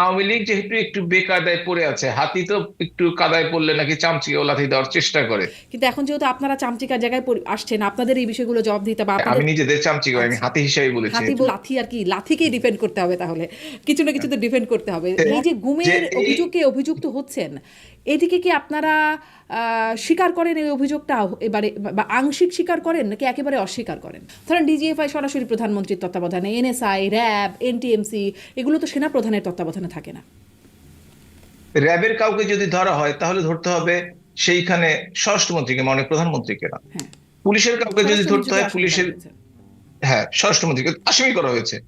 আওয়ামী লীগ যেহেতু একটু বেকায়দায় পড়ে আছে হাতি তো একটু কাদায় পড়লে নাকি চামচি ও লাথি দেওয়ার চেষ্টা করে। কিন্তু এখন যেহেতু আপনারা চামচিকার জায়গায় আসছেন আপনাদের এই বিষয়গুলো জবাব দিতে বা আমি নিজেদের চামচি করে আমি হাতি হিসেবে বলেছি হাতি লাথি আর কি লাথিকেই ডিফেন্ড করতে হবে তাহলে। কিছু না কিছু তো ডিফেন্ড করতে হবে। এই যে গুমের অভিযোগে অভিযুক্ত হচ্ছেন এদিকে কি আপনারা স্বীকার করেন এই অভিযোগটা? এবারে বা আংশিক স্বীকার করেন নাকি একেবারে অস্বীকার করেন? ধরেন ডিজিএফআই সরাসরি প্রধানমন্ত্রীর তত্ত্বাবধানে এনএসআই র্যাব এনটিএমসি এগুলো তো সেনা প্রধানের তত্ত্বাবধানে থাকে না। র্যাবের কাউকে যদি ধরা হয় তাহলে ধরতে হবে সেইখানে স্বরাষ্ট্রমন্ত্রীকে মানে প্রধানমন্ত্রীকে না। হ্যাঁ। পুলিশের কাউকে যদি ধরতে হয় পুলিশের। হ্যাঁ স্বরাষ্ট্রমন্ত্রীকে আসামি করা হয়েছে।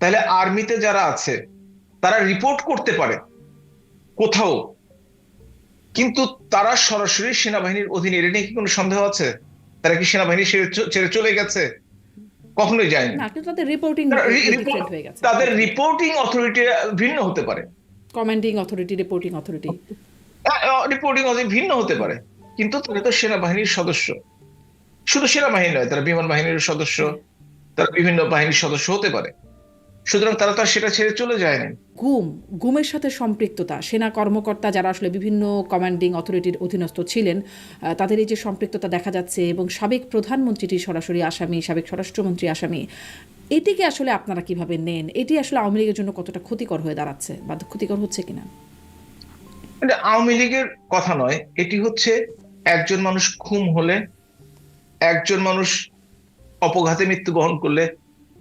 তাহলে আর্মিতে যারা আছে তারা রিপোর্ট করতে পারে কোথাও কিন্তু তারা সরাসরি সেনাবাহিনীর অধীনে এটা নিয়ে কি কোনো সন্দেহ আছে? তারা কি সেনাবাহিনী ছেড়ে চলে গেছে? কখনোই যায়নি। তাদের রিপোর্টিং তাদের অথরিটি ভিন্ন হতে পারে। Commanding authority reporting authority reporting authority ভিন্ন হতে পারে। কিন্তু তারা তো সেনাবাহিনীর সদস্য। শুধু সেনাবাহিনী নয় তারা বিমান বাহিনীর সদস্য তারা বিভিন্ন বাহিনীর সদস্য হতে পারে। সুতরাং তারা তো সেটা ছেড়ে চলে যায়নি। গুম গুমের সাথে সম্পৃক্ততা। সেনা কর্মকর্তা যারা আসলে বিভিন্ন কমান্ডিং অথরিটির অধীনস্থ ছিলেন তাদের এই যে সম্পৃক্ততা দেখা যাচ্ছে এবং সাবেক প্রধানমন্ত্রীটি সরাসরি আসামি সাবেক স্বরাষ্ট্রমন্ত্রী আসামি এটিকে আসলে আপনারা কীভাবে নেন? এটি আসলে আওয়ামী লীগের জন্য কতটা ক্ষতিকর হয়ে দাঁড়াচ্ছে বা ক্ষতিকর হচ্ছে কিনা? এটা আওয়ামী লীগের কথা নয়। এটি হচ্ছে একজন মানুষ খুন হলে একজন মানুষ অপঘাতে মৃত্যুবরণ করলে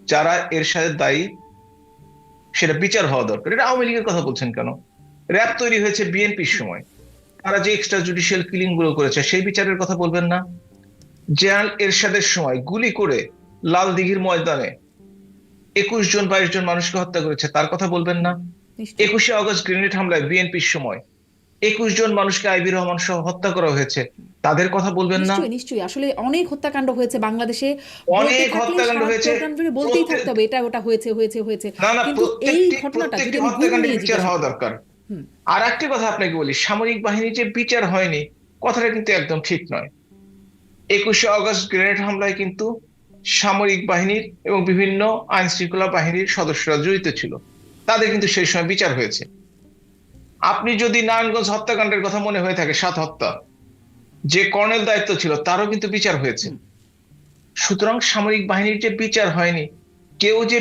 যারা এর সাথে দায়ী সেটা বিচার হওয়া দরকার। এটা আওয়ামী লীগের কথা বলছেন কেন? র্যাব তৈরি হয়েছে বিএনপির সময়। তারা যে এক্সট্রা জুডিশিয়াল কিলিংগুলো করেছে সেই বিচারের কথা বলবেন না? জেনারেল এরশাদের সময় গুলি করে লাল দিঘির ময়দানে একুশ জন বাইশ জন মানুষকে হত্যা করেছে তার কথা বলবেন না? একুশে আগস্ট গ্রেনেড হামলায় বিএনপির সময় একুশ জন মানুষকে আইবি রহমান সহ হত্যা করা হয়েছে। তাদের কথা বলবেন না। নিশ্চয়ই আসলে অনেক হত্যাকাণ্ড হয়েছে বাংলাদেশে। অনেক হত্যাকাণ্ড হয়েছে। বলতেই থাকতে হবে এটা ওটা হয়েছে হয়েছে হয়েছে। না কিন্তু এই প্রত্যেকটি ঘটনাটা যদি হত্যাকাণ্ডের বিচার হওয়া দরকার। আর একটি কথা আপনাকে বলি সামরিক বাহিনী যে বিচার হয়নি কথাটা কিন্তু একদম ঠিক নয়। একুশে আগস্ট গ্রেনেড হামলায় কিন্তু সামরিক বাহিনীর এবং বিভিন্ন আইন শৃঙ্খলা বাহিনীর সদস্যরা জড়িত ছিল। তাদের কিন্তু সেই সময় বিচার হয়েছে। আপনি যদি নারায়ণগঞ্জ হত্যাকাণ্ডের কথা মনে হয়ে থাকে, সাত হত্যা, যে কর্নেল দায়িত্ব ছিল, তারও কিন্তু বিচার হয়েছে। সুতরাং সামরিক বাহিনীর যে বিচার হয়নি, কেউ যে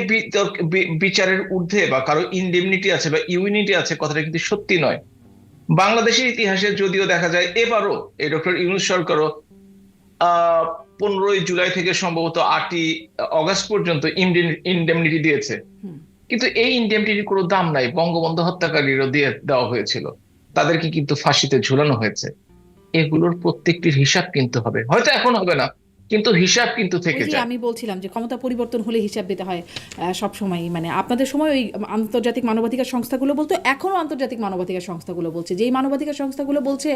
বিচারের ঊর্ধ্বে বা কারও ইনডেমনিটি আছে বা ইউনিটি আছে, কথাটা কিন্তু সত্যি নয়। বাংলাদেশের ইতিহাসে যদিও দেখা যায়, এবারও এই ডক্টর ইউনুস সরকারও পনেরোই জুলাই থেকে সম্ভবত আটই অগস্ট পর্যন্ত ইনডেমনিটি দিয়েছে। কিন্তু এই ইন্ডিয়ামটির কোনো দাম নাই। বঙ্গবন্ধু হত্যাকারীরও দিয়ে দেওয়া হয়েছিল। তাদেরকে কিন্তু ফাঁসিতে ঝুলানো হয়েছে। এগুলোর প্রত্যেকটির হিসাব কিন্তু হবে। হয়তো এখন হবে না। কিন্তু হিসাব কিন্তু থেকে যায়। আমি বলছিলাম যে ক্ষমতা পরিবর্তন হলে হিসাব দিতে হয় সব সময়। মানে আপনাদের সময় ওই আন্তর্জাতিক মানবাধিকার সংস্থাগুলো বলতো এখনও আন্তর্জাতিক মানবাধিকার সংস্থাগুলো বলছে। যেই মানবাধিকার সংস্থাগুলো বলছে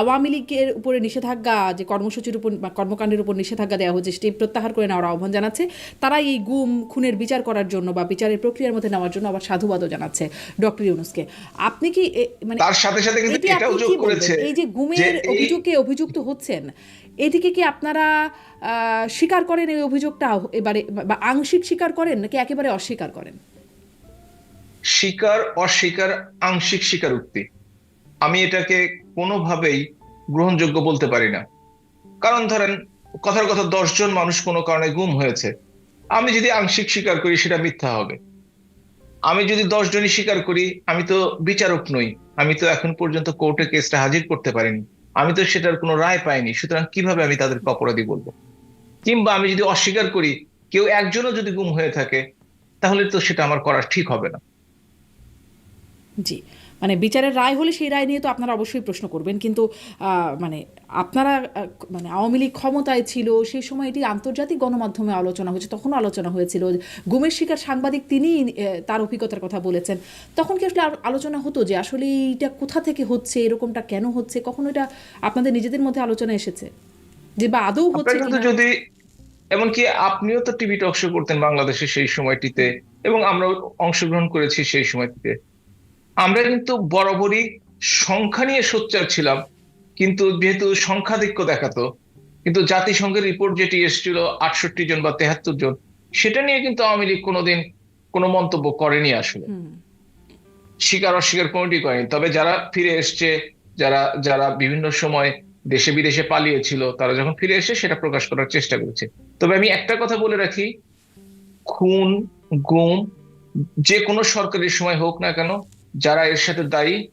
আওয়ামী লীগের উপরে নিষেধাজ্ঞা যে কর্মসূচির উপর বা কর্মকাণ্ডের উপর নিষেধাজ্ঞা দেওয়া হচ্ছে সেটি প্রত্যাহার করে নেওয়ার আহ্বান জানাচ্ছে। তারা এই গুম খুনের বিচার করার জন্য বা বিচারের প্রক্রিয়ার মধ্যে নেওয়ার জন্য আবার সাধুবাদও জানাচ্ছে ডক্টর ইউনুসকে। আপনি কি মানে তার সাথে সাথে কিন্তু এটি এটাও যোগ? করেছে এই যে গুমের অভিযোগে অভিযুক্ত হচ্ছেন এদিকে কি আপনারা স্বীকার করেন এই অভিযোগটা? এবারে, বা আংশিক স্বীকার করেন নাকি একেবারে অস্বীকার করেন? স্বীকার, অস্বীকার, আংশিক স্বীকারোক্তি। আমি এটাকে কোনোভাবেই গ্রহণযোগ্য বলতে পারি না। কারণ ধরেন, কথার কথা দশজন মানুষ কোনো কারণে গুম হয়েছে। আমি যদি আংশিক স্বীকার করি, সেটা মিথ্যা হবে। আমি যদি দশ জনই স্বীকার করি, আমি তো বিচারক নই। আমি তো এখন পর্যন্ত কোর্টে কেসটা হাজির করতে পারিনি। আমি তো সেটার কোনো রায় পাইনি, সুতরাং কীভাবে আমি তাদেরকে অপরাধী বলব? কিংবা আমি যদি অস্বীকার করি, কেউ একজনও যদি গুম হয়ে থাকে, তাহলে তো সেটা আমার করা ঠিক হবে না। জি। মানে বিচারের রায় হলে সেই রায় নিয়ে তো আপনারা অবশ্যই প্রশ্ন করবেন। কিন্তু মানে আপনারা মানে আওয়ামী লীগ ক্ষমতায় ছিল সেই সময় এটি আন্তর্জাতিক গণমাধ্যমে আলোচনা হয়েছে তখনও আলোচনা হয়েছিল। গুমের শিকার সাংবাদিক তিনি তার অভিজ্ঞতার কথা বলেছেন। তখন কি আসলে আলোচনা হতো যে আসলে এইটা কোথা থেকে হচ্ছে এরকমটা কেন হচ্ছে? কখনো এটা আপনাদের নিজেদের মধ্যে আলোচনা এসেছে? যে বা আদৌ হচ্ছে যদি এমনকি আপনিও তো টিভি টক শো করতেন বাংলাদেশে সেই সময়টিতে এবং আমরা অংশগ্রহণ করেছি সেই সময়টিতে। আমরা কিন্তু বরাবরই সংখ্যা নিয়ে সোচ্চার ছিলাম কিন্তু যেহেতু সংখ্যাধিক্য দেখাতো কিন্তু জাতিসংঘের রিপোর্ট যেটি এসেছিল আটষট্টি জন বা তেহাত্তর জন সেটা নিয়ে কিন্তু আওয়ামী লীগ কোনোদিন কোনো মন্তব্য করেনি আসলে। স্বীকার অস্বীকার কোনোটি করেনি। তবে যারা ফিরে এসছে যারা যারা বিভিন্ন সময় দেশে বিদেশে পালিয়েছিল তারা যখন ফিরে এসে সেটা প্রকাশ করার চেষ্টা করেছে। তবে আমি একটা কথা বলে রাখি খুন গুম যে কোনো সরকারি সময় হোক না কেন যারা এর সাথে দায়ী,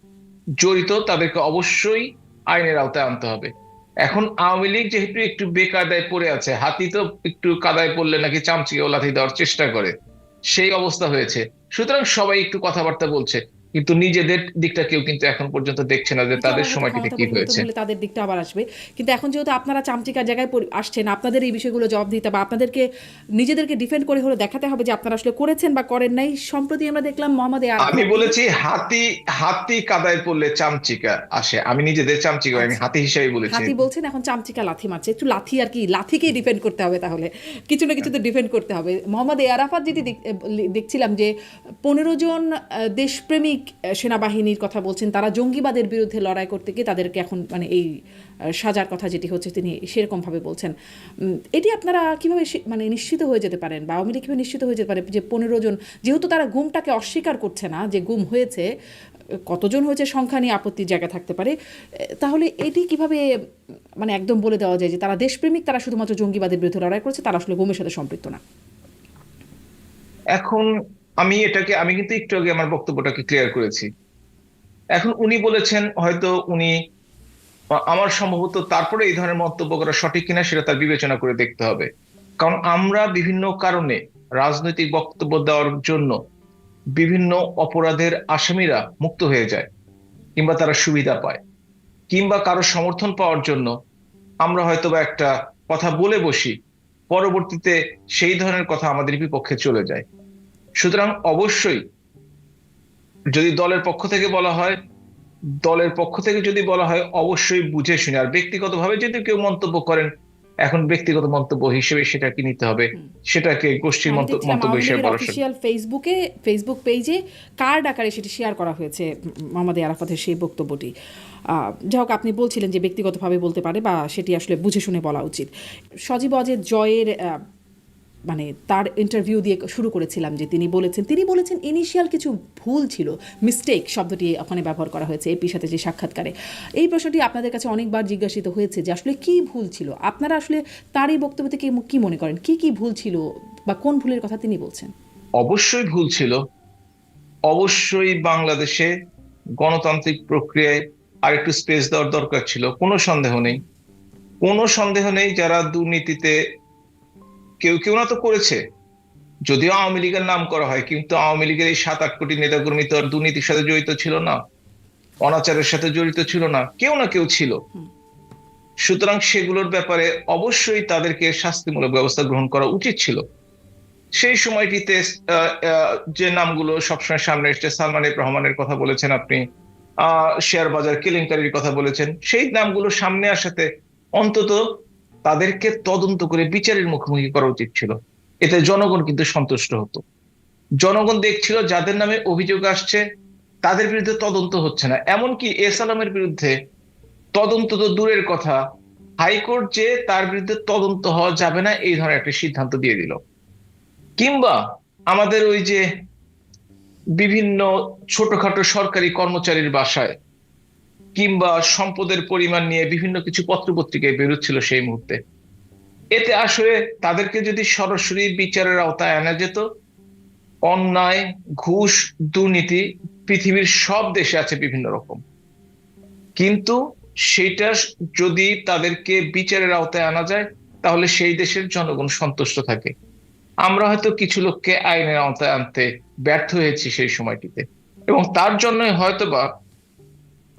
জড়িত, তাদেরকে অবশ্যই আইনের আওতায় আনতে হবে। এখন আওয়ামী লীগ যেহেতু একটু বেকায়দায় পড়ে আছে, হাতি তো একটু কাদায় পড়লে নাকি চামচিকে ওলাথি লাথি দেওয়ার চেষ্টা করে, সেই অবস্থা হয়েছে। সুতরাং সবাই একটু কথাবার্তা বলছে। কিন্তু নিজেদের দিকটা কেউ কিন্তু এখন পর্যন্ত দেখছে না যে তাদের সময়টিতে কি হয়েছে। তাদের দিকটা আবার আসবে। কিন্তু এখন যেহেতু আপনারা চামচিকার জায়গায় আসছেন আপনাদের এই বিষয়গুলো জবাব দিতে বা আপনাদেরকে নিজেদেরকে ডিফেন্ড করে হলে দেখাতে হবে যে আপনারা আসলে করেছেন বা করেন নাই সম্প্রতি আমরা দেখলাম মোহাম্মদ আমি বলেছি হাতি হাতি কাদায় পড়লে চামচিকা আসে। আমি নিজেদের চামচিকা আমি আচ্ছা। হাতি হিসাবে বলেছি। হাতি বলছেন এখন চামচিকা লাথি মারছে। একটু লাথি আর কি লাথিকেই ডিফেন্ড করতে হবে তাহলে। কিছু না কিছু তো ডিফেন্ড করতে হবে। মোহাম্মদ এ আরাফাত যেটি দেখছিলাম যে পনেরো জন দেশপ্রেমিক সেনাবাহিনীর কথা বলছেন, তারা জঙ্গিবাদের বিরুদ্ধে লড়াই করতে গিয়ে তাদেরকে এখন মানে এই সাজার কথা যেটি হচ্ছে তিনি সেরকমভাবে বলছেন। এটি আপনারা কীভাবে মানে নিশ্চিত হয়ে যেতে পারেন বা আওয়ামী লীগ কীভাবে নিশ্চিত হয়ে যেতে পারে যে পনেরো জন, যেহেতু তারা গুমটাকে অস্বীকার করছে না যে গুম হয়েছে, কতজন হয়েছে সংখ্যা নিয়ে আপত্তির জায়গা থাকতে পারে তাহলে এটি কীভাবে মানে একদম বলে দেওয়া যায় যে তারা দেশপ্রেমিক, তারা শুধুমাত্র জঙ্গিবাদের বিরুদ্ধে লড়াই করছে, তারা আসলে গুমের সাথে সম্পৃক্ত না? এখন আমি এটাকে, আমি কিন্তু একটু আগে আমার বক্তব্যটাকে ক্লিয়ার করেছি। এখন উনি বলেছেন হয়তো উনি, আমার সম্ভবত তারপরে এই ধরনের মন্তব্য করা সঠিক কিনা সেটা তার বিবেচনা করে দেখতে হবে। কারণ আমরা বিভিন্ন কারণে রাজনৈতিক বক্তব্য দেওয়ার জন্য বিভিন্ন অপরাধের আসামিরা মুক্ত হয়ে যায় কিংবা তারা সুবিধা পায়। কিংবা কারও সমর্থন পাওয়ার জন্য আমরা হয়তো বা একটা কথা বলে বসি, পরবর্তীতে সেই ধরনের কথা আমাদের বিপক্ষে চলে যায়। সুতরাং অবশ্যই যদি দলের পক্ষ থেকে বলা হয় দলের পক্ষ থেকে যদি বলা হয় অবশ্যই বুঝে শুনে। আর ব্যক্তিগতভাবে যদি কেউ মন্তব্য করেন এখন ব্যক্তিগত মন্তব্য হিসেবে সেটাকে নিতে হবে? সেটাকে গোষ্ঠীর মন্তব্য হিসেবে বলা অফিসিয়াল ফেসবুকে ফেসবুক পেজে কার্ড আকারে সেটি শেয়ার করা হয়েছে মোহাম্মদ আরাফাতের সেই বক্তব্যটি। আহ, যাই হোক আপনি বলছিলেন যে ব্যক্তিগতভাবে বলতে পারে বা সেটি আসলে বুঝে শুনে বলা উচিত। সজীব অজের জয়ের মানে তার ইন্টারভিউ দিয়ে শুরু করেছিলাম যে তিনি বলেছেন তিনি বলেছেন ইনিশিয়াল কিছু ভুল ছিল মিস্টেক শব্দটি ওখানে ব্যবহার করা হয়েছে এপির সাথে যে সাক্ষাৎকারে। এই প্রশ্নটি আপনাদের কাছে অনেকবার জিজ্ঞাসিত হয়েছে যে আসলে কি ভুল ছিল? আপনারা আসলে তার এই বক্তব্য থেকে কি মনে করেন? কি কি ভুল ছিল বা কোন ভুলের কথা তিনি বলছেন? অবশ্যই ভুল ছিল। অবশ্যই বাংলাদেশে গণতান্ত্রিক প্রক্রিয়ায় আর একটু স্পেস দেওয়ার দরকার ছিল। কোনো সন্দেহ নেই। কোনো সন্দেহ নেই যারা দুর্নীতিতে কেউ কেউ না তো করেছে। যদিও আওয়ামী লীগের নাম করা হয়, কিন্তু আওয়ামী লীগের এই সাত আট কোটি নেতাকর্মী তো আর দুর্নীতির সাথে জড়িত ছিল না, অনাচারের সাথে জড়িত ছিল না, কেউ না কেউ ছিল। সুতরাং সেগুলোর ব্যাপারে অবশ্যই তাদেরকে শাস্তিমূলক ব্যবস্থা গ্রহণ করা উচিত ছিল। সেই সময়টিতে যে নামগুলো সবসময় সামনে এসছে, সালমান রহমানের কথা বলেছেন আপনি শেয়ার বাজার কেলেঙ্কারির কথা বলেছেন, সেই নামগুলো সামনে আসাতে অন্তত তাদেরকে তদন্ত করে বিচারের মুখোমুখি করা উচিত ছিল। এতে জনগণ কিন্তু সন্তুষ্ট হতো। জনগণ দেখছিল যাদের নামে অভিযোগ আসছে, তাদের বিরুদ্ধে তদন্ত হচ্ছে না। এমনকি এস আলমের বিরুদ্ধে তদন্ত তো দূরের কথা। হাইকোর্ট যে তার বিরুদ্ধে তদন্ত হওয়া যাবে না, এই ধরনের একটা সিদ্ধান্ত দিয়ে দিল। কিংবা আমাদের ওই যে বিভিন্ন ছোটখাটো সরকারি কর্মচারীর বাসায় কিংবা সম্পদের পরিমাণ নিয়ে বিভিন্ন কিছু পত্রপত্রিকায় বেরোচ্ছিল সেই মুহূর্তে। এতে আসলে তাদেরকে যদি সরাসরি বিচারের আওতায় আনা যেত, অন্যায়, ঘুষ, দুর্নীতি পৃথিবীর সব দেশে আছে বিভিন্ন রকম। কিন্তু সেটা যদি তাদেরকে বিচারের আওতায় আনা যায়, তাহলে সেই দেশের জনগণ সন্তুষ্ট থাকে। আমরা হয়তো কিছু লোককে আইনের আওতায় আনতে ব্যর্থ হয়েছি সেই সময়টিতে। এবং তার জন্য হয়তোবা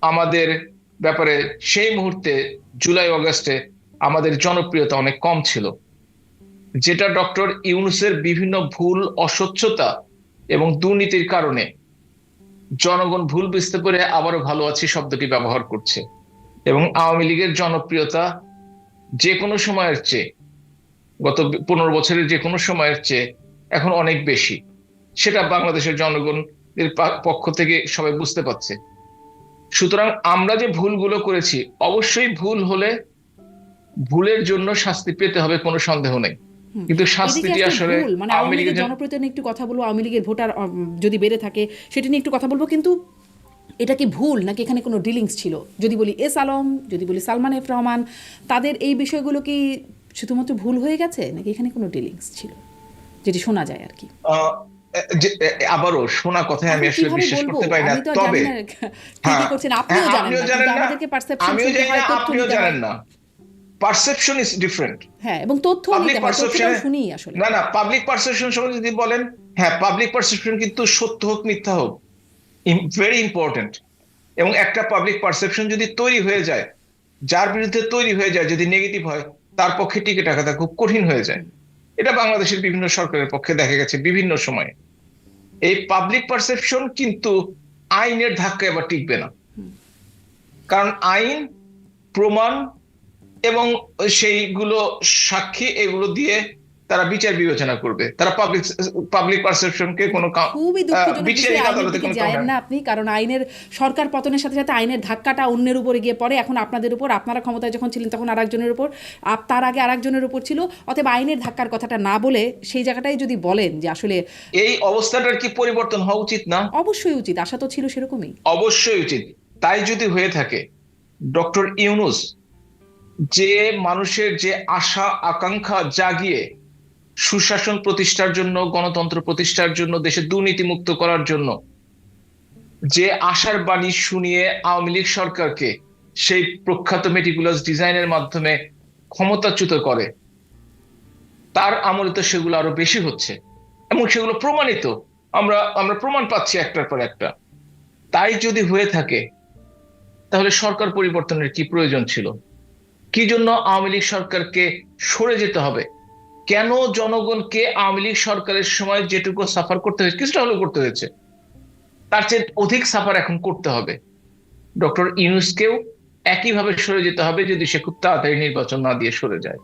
আমাদের ব্যাপারে সেই মুহূর্তে জুলাই, অগস্টে আমাদের জনপ্রিয়তা অনেক কম ছিল। যেটা ডক্টর ইউনুসের বিভিন্ন ভুল, অস্বচ্ছতা এবং দুর্নীতির কারণে জনগণ ভুল বুঝতে পেরে আবারও ভালো আছি শব্দটি ব্যবহার করছে। এবং আওয়ামী লীগের জনপ্রিয়তা যে কোনো সময়ের চেয়ে, গত পনেরো বছরের যে কোনো সময়ের চেয়ে এখন অনেক বেশি। সেটা বাংলাদেশের জনগণের পক্ষ থেকে সবাই বুঝতে পারছে। সুতরাং আমরা যে ভুলগুলো করেছি অবশ্যই ভুল হলে ভুলের জন্য শাস্তি পেতে হবে কোনো সন্দেহ নেই। কিন্তু শাস্তিটি আসলে মানে আওয়ামী লীগের নিয়ে একটু কথা বলব আওয়ামী লীগের ভোটার যদি বেড়ে থাকে সেটা নিয়ে একটু কথা বলব কিন্তু এটা কি ভুল নাকি এখানে কোনো ডিলিংস ছিল? যদি বলি এস আলম যদি বলি সালমান এফ রহমান তাদের এই বিষয়গুলো কি শুধুমাত্র ভুল হয়ে গেছে নাকি এখানে কোনো ডিলিংস ছিল? যেটি শোনা যায় আর কি। আবারও শোনা কথায় আমি আসলে বিশ্বাস করতে পারি না তবে কি করছেন। আপনিও হ্যাঁ, জানেন না আমিও জানি না আপনিও জানেন না। পারসেপশন ইজ ডিফারেন্ট হ্যাঁ এবং তথ্য নিতে হয় তথ্যটাও শুনি আসলে। না না পাবলিক পারসেপশন সম্বন্ধে যদি বলেন হ্যাঁ পাবলিক পারসেপশন কিন্তু সত্য হোক মিথ্যা হোক ভেরি ইম্পর্টেন্ট এবং একটা পাবলিক পারসেপশন যদি তৈরি হয়ে যায় যার বিরুদ্ধে তৈরি হয়ে যায় যদি নেগেটিভ হয় তার পক্ষে টিকে থাকাটা খুব কঠিন হয়ে যায়। এটা বাংলাদেশের বিভিন্ন সরকারের পক্ষে দেখা গেছে বিভিন্ন সময়ে। এই পাবলিক পারসেপশন কিন্তু আইনের ধাক্কা আবার টিকবে না। কারণ আইন, প্রমাণ এবং সেইগুলো সাক্ষী এগুলো দিয়ে তারা বিচার বিবেচনা করবে। তারা পাবলিক পাবলিক পারসেপশনকে কোনো খুবই দুঃখজনক বিচারিক আদালতে কোনো যায় না আপনি কারণ আইনের সরকার পতনের সাথে সাথে আইনের ধাক্কাটা অন্যের উপরে গিয়ে পড়ে। এখন আপনাদের উপর আপনারা ক্ষমতায় যখন ছিলেন তখন আরেকজনের উপর আপ তার আগে আরেকজনের উপর ছিল। অতএব আইনের ধাক্কার কথাটা না বলে সেই জায়গাটাই যদি বলেন যে আসলে এই অবস্থাটার কি পরিবর্তন হওয়া উচিত না? অবশ্যই উচিত আশা তো ছিল সেরকমই। অবশ্যই উচিত। তাই যদি হয়ে থাকে ডক্টর ইউনুস যে মানুষের যে আশা আকাঙ্ক্ষা জাগিয়ে সুশাসন প্রতিষ্ঠার জন্য, গণতন্ত্র প্রতিষ্ঠার জন্য, দেশে দুর্নীতি মুক্ত করার জন্য যে আশার বাণী শুনিয়ে আওয়ামী লীগ সরকারকে সেই প্রখ্যাত মেটিকুলাস ডিজাইনের মাধ্যমে ক্ষমতাচ্যুত করে, তার আমলে তো সেগুলো আরও বেশি হচ্ছে। এবং সেগুলো প্রমাণিত। আমরা আমরা প্রমাণ পাচ্ছি একটার পর একটা। তাই যদি হয়ে থাকে, তাহলে সরকার পরিবর্তনের কি প্রয়োজন ছিল? কি জন্য আওয়ামী লীগ সরকারকে সরে যেতে হবে? কেন জনগণকে আওয়ামী লীগ সরকারের সময় যেটুকু সাফার করতে হয়েছে, কিছুটা হলেও করতে হয়েছে, তার চেয়ে অধিক সাফার এখন করতে হবে। ডক্টর ইউনুসকেও একইভাবে সরে যেতে হবে যদি সে খুব তাড়াতাড়ি নির্বাচন না দিয়ে সরে যায়।